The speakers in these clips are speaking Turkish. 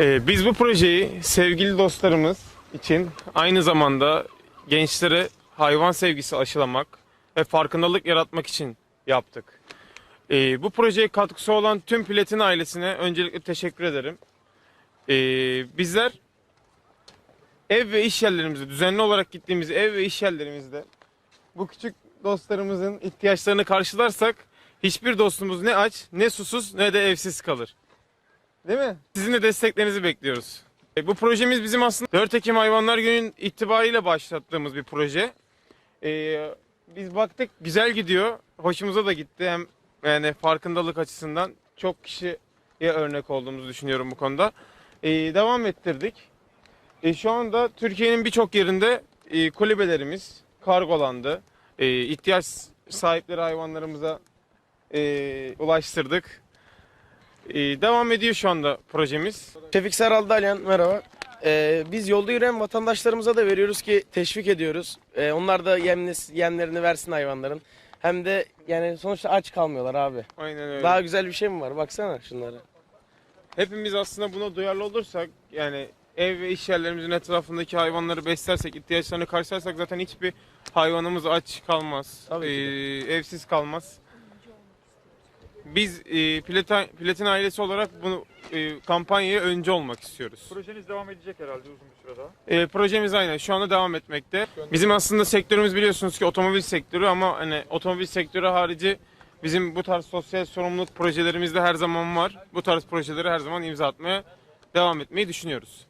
Ee, biz bu projeyi sevgili dostlarımız için aynı zamanda gençlere hayvan sevgisi aşılamak ve farkındalık yaratmak için yaptık. Ee, bu projeye katkısı olan tüm Platin ailesine öncelikle teşekkür ederim. Ee, bizler ev ve iş yerlerimizde, düzenli olarak gittiğimiz ev ve iş yerlerimizde bu küçük dostlarımızın ihtiyaçlarını karşılarsak hiçbir dostumuz ne aç, ne susuz, ne de evsiz kalır. Değil mi? Sizin de desteklerinizi bekliyoruz. E, bu projemiz bizim aslında 4 Ekim Hayvanlar Günü itibariyle başlattığımız bir proje. E, biz baktık güzel gidiyor. Hoşumuza da gitti. Hem yani farkındalık açısından çok kişiye örnek olduğumuzu düşünüyorum bu konuda. E, devam ettirdik. E, şu anda Türkiye'nin birçok yerinde e, kulübelerimiz kargolandı. E, ihtiyaç sahipleri hayvanlarımıza e, ulaştırdık. E, devam ediyor şu anda projemiz. Şefik Saral Dalyan merhaba. Ee, biz yolda yürüyen vatandaşlarımıza da veriyoruz ki teşvik ediyoruz. Ee, onlar da yemli, yemlerini versin hayvanların. Hem de yani sonuçta aç kalmıyorlar abi. Aynen öyle. Daha güzel bir şey mi var? Baksana şunlara. Hepimiz aslında buna duyarlı olursak yani ev ve iş yerlerimizin etrafındaki hayvanları beslersek, ihtiyaçlarını karşılarsak zaten hiçbir hayvanımız aç kalmaz. Tabii ki Ee, evsiz kalmaz. Biz e, Platin, Platin ailesi olarak bunu e, kampanyaya önce olmak istiyoruz. Projeniz devam edecek herhalde uzun bir süre daha. E, projemiz aynen şu anda devam etmekte. Bizim aslında sektörümüz biliyorsunuz ki otomobil sektörü ama hani otomobil sektörü harici bizim bu tarz sosyal sorumluluk projelerimizde her zaman var. Bu tarz projeleri her zaman imza atmaya devam etmeyi düşünüyoruz.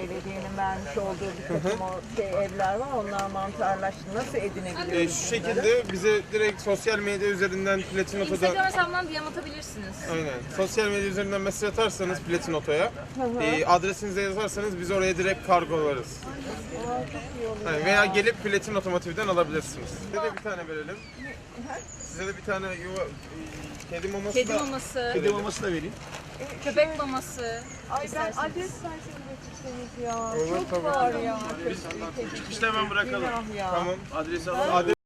Belediyenin vermiş olduğu bir takım o şey evler var. Onlar mantarlaştı. Nasıl edinebiliyoruz? E, şu şekilde bize direkt sosyal medya üzerinden Platin Oto'da Instagram hesabından DM atabilirsiniz. Aynen. Sosyal medya üzerinden mesaj atarsanız Platin Oto'ya e, adresinizi yazarsanız biz oraya direkt kargolarız. Yani veya gelip Platin Otomotiv'den alabilirsiniz. Size de bir tane verelim. Size de bir tane yuva, e, kedi maması Kedi da maması, kedi maması da vereyim. Köpek maması. Ay ben adres verseniz getirseniz ya. Çok tabii. var ya. İşte hemen bırakalım. Ya. Tamam. Adresi alalım.